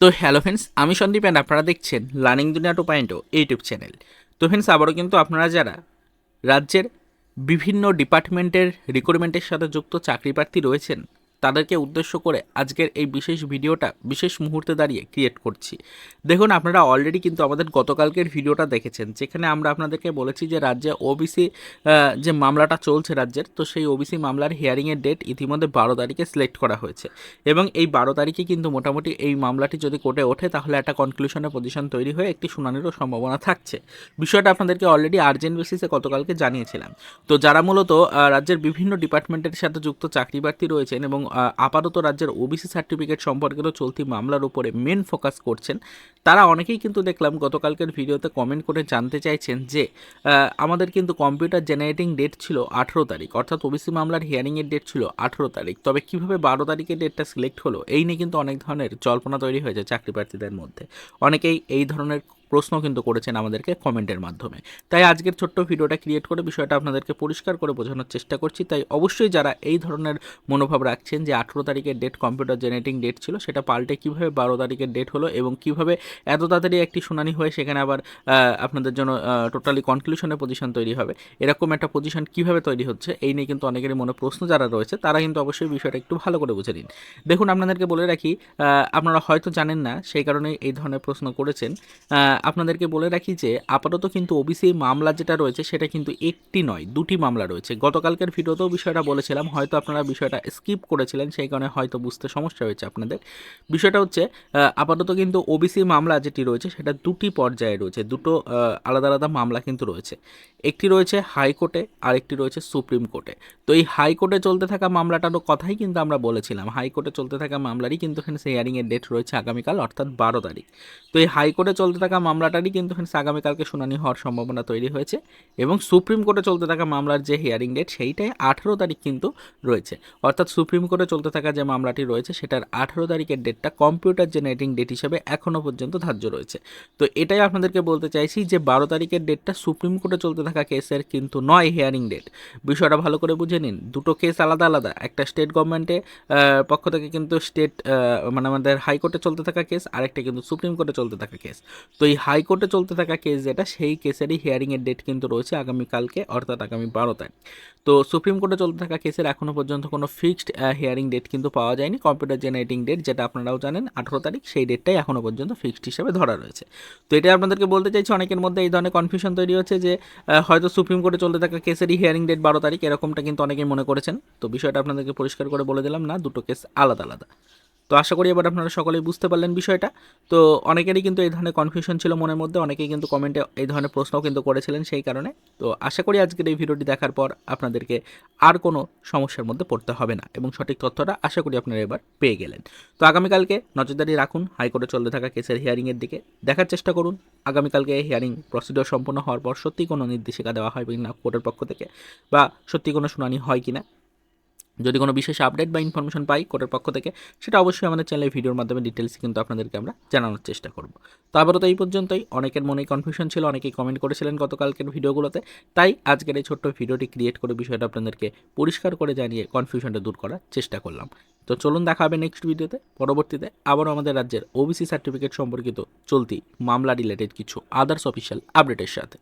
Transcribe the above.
তো hello friends, আমি Sandeep and আপনারা দেখছেন learning Duniya two point YouTube channel. তো ফ্রেন্ডস, আবারও কিন্তু আপনারা যারা রাজ্যের বিভিন্ন ডিপার্টমেন্টের রিক্রুটমেন্টের সাথে যুক্ত চাকরি প্রার্থী রয়েছেন তাদেরকে উদ্দেশ্য করে আজকের এই বিশেষ ভিডিওটা বিশেষ মুহূর্তে দাঁড়িয়ে ক্রিয়েট করছি। দেখুন, আপনারা অলরেডি কিন্তু আমাদের গতকালকের ভিডিওটা দেখেছেন, যেখানে আমরা আপনাদেরকে বলেছি যে রাজ্যে ওবিসি যে মামলাটা চলছে রাজ্যের, তো সেই ওবিসি মামলার হিয়ারিংয়ের ডেট ইতিমধ্যে বারো তারিখে সিলেক্ট করা হয়েছে। এবং এই বারো তারিখে কিন্তু মোটামুটি এই মামলাটি যদি কোর্টে ওঠে, তাহলে একটা কনক্লুশনের পজিশন তৈরি হয়ে একটি শুনানিরও সম্ভাবনা থাকছে। বিষয়টা আপনাদেরকে অলরেডি আর্জেন্ট বেসিসে গতকালকে জানিয়েছিলাম। তো যারা মূলত রাজ্যের বিভিন্ন ডিপার্টমেন্টের সাথে যুক্ত চাকরি প্রার্থী রয়েছেন এবং আপাতত রাজ্যের ওবিসি সার্টিফিকেট সম্পর্কিত চলতি মামলার উপরে মেন ফোকাস করছেন। তারা অনেকেই কিন্তু দেখলাম গতকালকের ভিডিওতে কমেন্ট করে জানতে চাইছেন যে আমাদের কিন্তু কম্পিউটার জেনারেটিং ডেট ছিল আঠেরো তারিখ, অর্থাৎ ওবিসি মামলার হিয়ারিংয়ের ডেট ছিল আঠেরো তারিখ। তবে কীভাবে বারো তারিখের ডেটটা সিলেক্ট হলো, এই নিয়ে কিন্তু অনেক ধরনের জল্পনা তৈরি হয়েছে চাকরি প্রার্থীদের মধ্যে। অনেকেই এই ধরনের প্রশ্ন কিন্তু করেছেন আমাদেরকে কমেন্টের মাধ্যমে। তাই আজকের ছোট্ট ভিডিওটা ক্রিয়েট করে বিষয়টা আপনাদেরকে পরিষ্কার করে বোঝানোর চেষ্টা করছি। তাই অবশ্যই যারা এই ধরনের মনোভাব রাখছেন যে আঠেরো তারিখের ডেট কম্পিউটার জেনারেটিং ডেট ছিল, সেটা পাল্টে কীভাবে বারো তারিখের ডেট হলো এবং কীভাবে এত তাড়াতাড়ি একটি শুনানি হয়ে সেখানে আবার আপনাদের জন্য টোটালি কনক্লুশনের পজিশন তৈরি হবে, এরকম একটা পজিশন কীভাবে তৈরি হচ্ছে এই নিয়ে কিন্তু অনেকেরই মনে প্রশ্ন যারা রয়েছে, তারা কিন্তু অবশ্যই বিষয়টা একটু ভালো করে বুঝে নিন। দেখুন, আপনাদেরকে বলে রাখি আপনারা হয়তো জানেন না, সেই কারণে এই ধরনের প্রশ্ন করেছেন আপনাদেরকে বলে রাখি যে, আপাতত কিন্তু ওবিসি মামলা যেটা রয়েছে সেটা কিন্তু একটি নয়, দুটি মামলা রয়েছে। গতকালকের ভিডিওতেও বিষয়টা বলেছিলাম, হয়তো আপনারা বিষয়টা স্কিপ করেছিলেন, সেই কারণে হয়তো বুঝতে সমস্যা হয়েছে আপনাদের। বিষয়টা হচ্ছে আপাতত কিন্তু ওবিসি মামলা যেটি রয়েছে সেটা দুটি পর্যায়ে রয়েছে, দুটো আলাদা আলাদা মামলা কিন্তু রয়েছে। একটি রয়েছে হাইকোর্টে আর একটি রয়েছে সুপ্রিম কোর্টে। তো এই হাইকোর্টে চলতে থাকা মামলাটারও কথাই কিন্তু আমরা বলেছিলাম, হাইকোর্টে চলতে থাকা মামলারই কিন্তু এখানে হিয়ারিংয়ের ডেট রয়েছে আগামীকাল, অর্থাৎ বারো তারিখ। তো এই হাইকোর্টে চলতে থাকা মামলাটারই কিন্তু এখানে আগামীকালকে শুনানি হওয়ার সম্ভাবনা তৈরি হয়েছে এবং সুপ্রিম কোর্টে চলতে থাকা মামলার যে হিয়ারিং ডেট সেইটাই আঠেরো তারিখ কিন্তু রয়েছে। অর্থাৎ সুপ্রিম কোর্টে চলতে থাকা যে মামলাটি রয়েছে সেটার আঠেরো তারিখের ডেটটা কম্পিউটার জেনারেটিং ডেট হিসেবে এখনও পর্যন্ত ধার্য রয়েছে। তো এটাই আপনাদেরকে বলতে চাইছি যে বারো তারিখের ডেটটা সুপ্রিম কোর্টে চলতে থাকা কেসের কিন্তু নয় হিয়ারিং ডেট বিষয়টা ভালো করে বুঝে নিন। দুটো কেস আলাদা আলাদা। একটা স্টেট গভর্নমেন্টে পক্ষ থেকে কিন্তু স্টেট মানে আমাদের হাইকোর্টে চলতে থাকা কেস আরেকটা কিন্তু সুপ্রিম কোর্টে চলতে থাকা কেস তো এই হাইকোর্টে চলতে থাকা কেস যেটা, সেই কেসেরই হিয়ারিংয়ের ডেট কিন্তু রয়েছে আগামীকালকে, অর্থাৎ আগামী বারো তারিখ। তো সুপ্রিম কোর্টে চলতে থাকা কেসের এখনও পর্যন্ত কোনো ফিক্সড হিয়ারিং ডেট কিন্তু পাওয়া যায়নি। কম্পিউটার জেনারেটিং ডেট যেটা আপনারাও জানেন, আঠেরো তারিখ, সেই ডেটটাই এখনও পর্যন্ত ফিক্সড হিসেবে ধরা রয়েছে। তো এটাই আপনাদেরকে বলতে চাইছি, অনেকের মধ্যে এই ধরনের কনফিউশন তৈরি হচ্ছে যে হয়তো সুপ্রিম কোর্টে চলতে থাকা কেসেরই হিয়ারিং ডেট বারো তারিখ, এরকমটা কিন্তু অনেকেই মনে করেছেন। তো বিষয়টা আপনাদেরকে পরিষ্কার করে বলে দিলাম না, দুটো কেস আলাদা আলাদা। তো আশা করি এবার আপনারা সকলেই বুঝতে পারলেন বিষয়টা। তো অনেকেরই কিন্তু এই ধরনের কনফিউশন ছিল মনের মধ্যে, অনেকেই কিন্তু কমেন্টে এই ধরনের প্রশ্নও কিন্তু করেছিলেন সেই কারণে। তো আশা করি আজকের এই ভিডিওটি দেখার পর আপনাদেরকে আর কোনো সমস্যার মধ্যে পড়তে হবে না এবং সঠিক তথ্যটা আশা করি আপনারা এবার পেয়ে গেলেন। তো আগামীকালকে নজরদারি রাখুন, হাইকোর্টে চলতে থাকা কেসের হিয়ারিংয়ের দিকে দেখার চেষ্টা করুন। আগামীকালকে হিয়ারিং প্রসিডিওর সম্পন্ন হওয়ার পর সত্যি কোনো নির্দেশিকা দেওয়া হয় কিনা কোর্টের পক্ষ থেকে বা সত্যি কোনো শুনানি হয় কিনা যদি কোনো বিশেষ আপডেট বা ইনফরমেশন পাই কোর্টের পক্ষ থেকে, সেটা অবশ্যই আমাদের চ্যানেলে ভিডিওর মাধ্যমে ডিটেলস কিন্তু আপনাদেরকে আমরা জানানোর চেষ্টা করব। তো আবারও তো এই পর্যন্তই। অনেকের মনে কনফিউশন ছিল, অনেকেই কমেন্ট করেছিলেন গতকালকের ভিডিওগুলোতে। তাই আজকের এই ছোট্ট ভিডিওটি ক্রিয়েট করে বিষয়টা আপনাদেরকে পরিষ্কার করে জানিয়ে কনফিউশনটা দূর করার চেষ্টা করলাম। তো চলুন দেখা হবে নেক্সট ভিডিওতে পরবর্তীতে আবারও আমাদের রাজ্যের ওবিসি সার্টিফিকেট সম্পর্কিত চলতি মামলা রিলেটেড কিছু আদার্স অফিসিয়াল আপডেটের সাথে।